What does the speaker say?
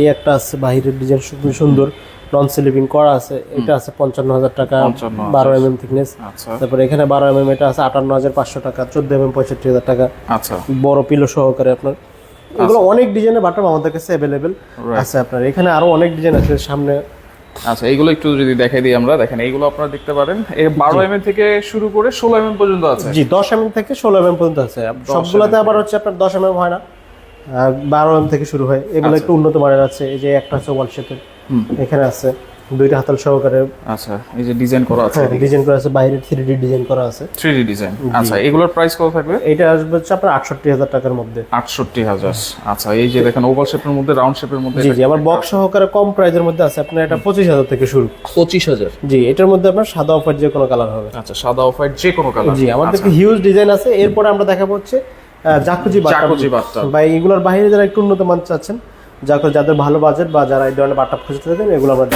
এই একটা আছে বাহিরের ডিজাইন খুবই সুন্দর। নন স্লিপিং করা আছে এটা আছে পঞ্চান্ন হাজার টাকা 55,000 বারো এম এম থিকনেস আচ্ছা। তারপরে এখানে বারো এম এম এটা আছে আটান্ন হাজার পাঁচশো টাকা চোদ্দ এম এম পঁয়ষট্টি হাজার টাকা। আচ্ছা। বড় পিলো সহকারে আপনার। এগুলো অনেক ডিজাইনের বাটাম আমাদের কাছে অ্যাভেলেবেল. আছে আপনার। এখানে আরও অনেক ডিজাইন আছে সামনে। আচ্ছা এইগুলো একটু যদি দেখাই দিই আমরা দেখেন এইগুলো আপনারা দেখতে পারেন। এই বারো এম থেকে শুরু করে ষোলো এম পর্যন্ত আছে। জি দশ এম থেকে ষোলো এম পর্যন্ত আছে। সবগুলোতে আবার হচ্ছে আপনার দশ এম হয় না। বারো এম থেকে শুরু হয়। এগুলো একটু উন্নত মানের আছে। এই যে একটা আছে ওয়াল শেপের এখানে আছে। দুইটা হাতাল সহকারে। আচ্ছা এই যে ডিজাইন করা আছে ডিজাইন করা আছে। বাইরে থ্রি ডি ডিজাইন করা আছে। থ্রি ডি ডিজাইন আচ্ছা এগুলোর প্রাইস কত থাকবে? এটা আসবে হচ্ছে আপনার আটষট্টি হাজার টাকার মধ্যে। আটষট্টি হাজার। আচ্ছা এই যে দেখেন ওভাল শেপের মধ্যে রাউন্ড শেপের মধ্যে জি জি আমার বক্স সহকারে কম প্রাইজের মধ্যে আছে। আপনার এটা পঁচিশ হাজার থেকে শুরু। পঁচিশ হাজার। জি এটার মধ্যে আপনার সাদা অফার যে কোনো কালার হবে। আচ্ছা সাদা অফ হোয়াইট যে কোনো কালার জি আমাদের হিউজ ডিজাইন আছে। এরপরে আমরা দেখাবো হচ্ছে জাকুজি। বা এগুলোর বাইরে যারা একটু উন্নত মান চাচ্ছেন যাদের ভালো বাজেট বা যারা এই ধরনের বাট্টা খুঁজতে থাকেন এগুলো আমরা